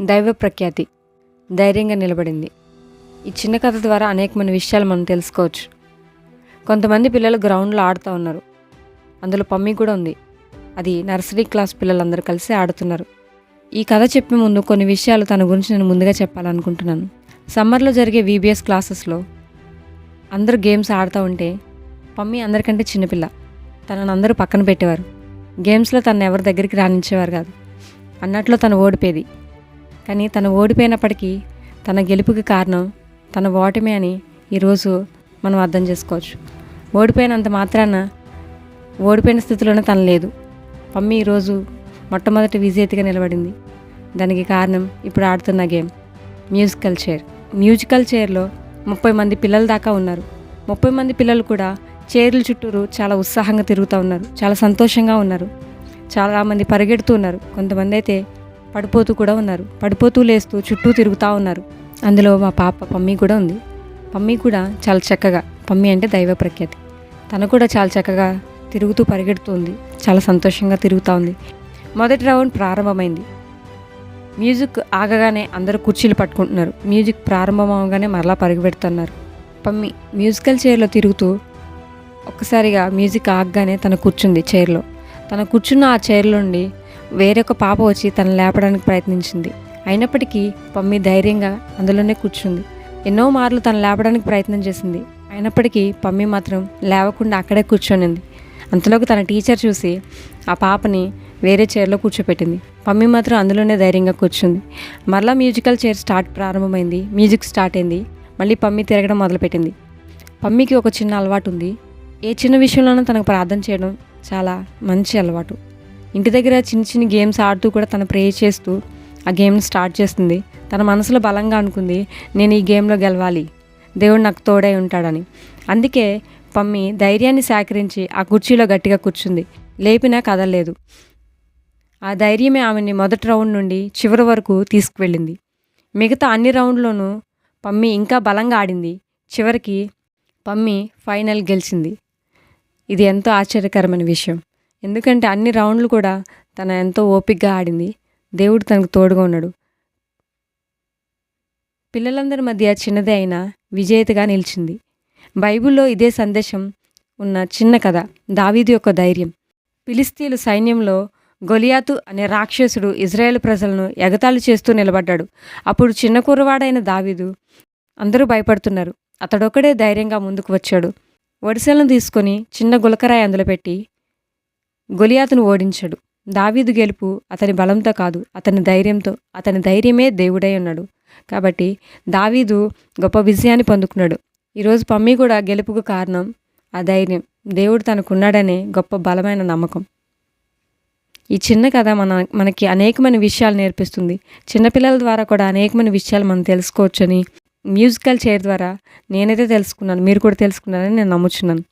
దైవ ప్రఖ్యాతి. ధైర్యంగా నిలబడింది. ఈ చిన్న కథ ద్వారా అనేకమైన విషయాలు మనం తెలుసుకోవచ్చు. కొంతమంది పిల్లలు గ్రౌండ్లో ఆడుతూ ఉన్నారు. అందులో పమ్మి కూడా ఉంది. అది నర్సరీ క్లాస్ పిల్లలందరూ కలిసి ఆడుతున్నారు. ఈ కథ చెప్పే ముందు కొన్ని విషయాలు తన గురించి నేను ముందుగా చెప్పాలనుకుంటున్నాను. సమ్మర్లో జరిగే వీబీఎస్ క్లాసెస్లో అందరూ గేమ్స్ ఆడుతూ ఉంటే పమ్మి అందరికంటే చిన్నపిల్ల. తనని అందరూ పక్కన పెట్టేవారు. గేమ్స్లో తను ఎవరి దగ్గరికి రాణించేవారు కాదు. అన్నట్లో తను ఓడిపోయేది. కానీ తను ఓడిపోయినప్పటికీ తన గెలుపుకి కారణం తన ఓటమి అని ఈరోజు మనం అర్థం చేసుకోవచ్చు. ఓడిపోయినంత మాత్రాన ఓడిపోయిన స్థితిలోనే తను లేదు. పమ్మి ఈరోజు మొట్టమొదటి విజేతగా నిలబడింది. దానికి కారణం ఇప్పుడు ఆడుతున్న గేమ్. Musical chair. మ్యూజికల్ చైర్లో ముప్పై మంది పిల్లల దాకా ఉన్నారు. ముప్పై మంది పిల్లలు కూడా చైర్ల చుట్టూరు చాలా ఉత్సాహంగా తిరుగుతూ ఉన్నారు. చాలా సంతోషంగా ఉన్నారు. చాలామంది పరిగెడుతూ ఉన్నారు. కొంతమంది అయితే పడిపోతూ కూడా ఉన్నారు. పడిపోతూ లేస్తూ చుట్టూ తిరుగుతూ ఉన్నారు. అందులో మా పాప పమ్మి కూడా ఉంది. పమ్మి కూడా చాలా చక్కగా పమ్మి అంటే దైవ ప్రఖ్యాతి. తను కూడా చాలా చక్కగా తిరుగుతూ పరిగెడుతూ ఉంది చాలా సంతోషంగా తిరుగుతూ ఉంది. మొదటి రౌండ్ ప్రారంభమైంది. మ్యూజిక్ ఆగగానే అందరూ కుర్చీలు పట్టుకుంటున్నారు. మ్యూజిక్ ప్రారంభం అవగానే మరలా పరిగెడుతున్నారు. పమ్మి మ్యూజికల్ చైర్లో తిరుగుతూ ఒక్కసారిగా మ్యూజిక్ ఆగగానే తను కూర్చుంది చైర్లో. తను కూర్చున్న ఆ చైర్లో నుండి వేరొక పాప వచ్చి తను లేపడానికి ప్రయత్నించింది. అయినప్పటికీ పమ్మి ధైర్యంగా అందులోనే కూర్చుంది. ఎన్నో మార్లు తను లేపడానికి ప్రయత్నం చేసింది. అయినప్పటికీ పమ్మి మాత్రం లేవకుండా అక్కడే కూర్చొనింది. అంతలోకి తన టీచర్ చూసి ఆ పాపని వేరే చైర్లో కూర్చోపెట్టింది. పమ్మి మాత్రం అందులోనే ధైర్యంగా కూర్చుంది. మరలా మ్యూజికల్ చైర్ స్టార్ట్ ప్రారంభమైంది. మ్యూజిక్ స్టార్ట్ అయింది. మళ్ళీ పమ్మి తిరగడం మొదలుపెట్టింది. పమ్మికి ఒక చిన్న అలవాటు ఉంది. ఏ చిన్న విషయంలోనూ తనకు ప్రార్థన చేయడం చాలా మంచి అలవాటు. ఇంటి దగ్గర చిన్న చిన్న గేమ్స్ ఆడుతూ కూడా తను ప్రే చేస్తూ ఆ గేమ్ని స్టార్ట్ చేస్తుంది. తన మనసులో బలంగా అనుకుంది నేను ఈ గేమ్లో గెలవాలి. దేవుడు నాకు తోడై ఉంటాడని. అందుకే పమ్మి ధైర్యాన్ని సేకరించి ఆ కుర్చీలో గట్టిగా కూర్చుంది. లేపినా కదలలేదు. ఆ ధైర్యమే ఆమెని మొదటి రౌండ్ నుండి చివరి వరకు తీసుకువెళ్ళింది. మిగతా అన్ని రౌండ్లోనూ పమ్మి ఇంకా బలంగా ఆడింది. చివరికి పమ్మి ఫైనల్ గెలిచింది. ఇది ఎంతో ఆశ్చర్యకరమైన విషయం. ఎందుకంటే అన్ని రౌండ్లు కూడా తన ఎంతో ఓపికగా ఆడింది. దేవుడు తనకు తోడుగా ఉన్నాడు. పిల్లలందరి మధ్య చిన్నదే అయినా విజేతగా నిలిచింది. బైబిల్లో ఇదే సందేశం ఉన్న చిన్న కథ దావీదు యొక్క ధైర్యం. ఫిలిస్తీన్లు సైన్యంలో గొలియాతు అనే రాక్షసుడు ఇజ్రాయెల్ ప్రజలను ఎగతాళి చేస్తూ నిలబడ్డాడు. అప్పుడు చిన్న కూరవాడైన దావీదు అందరూ భయపడుతున్నారు. అతడొక్కడే ధైర్యంగా ముందుకు వచ్చాడు. ఒడిసెలను తీసుకొని చిన్న గులకరాయి అందులో పెట్టి గొలియాతును ఓడించాడు. దావీదు గెలుపు అతని బలంతో కాదు అతని ధైర్యంతో అతని ధైర్యమే దేవుడై ఉన్నాడు. కాబట్టి దావీదు గొప్ప విజయాన్ని పొందుకున్నాడు. ఈరోజు పమ్మి కూడా గెలుపుకు కారణం ఆ ధైర్యం. దేవుడు తనకున్నాడనే గొప్ప బలమైన నమ్మకం. ఈ చిన్న కథ మన మనకి అనేకమైన విషయాలు నేర్పిస్తుంది. చిన్నపిల్లల ద్వారా కూడా అనేకమైన విషయాలు మనం తెలుసుకోవచ్చని మ్యూజికల్ చైర్ ద్వారా నేనైతే తెలుసుకున్నాను మీరు కూడా తెలుసుకున్నారని నేను నమ్ముచున్నాను.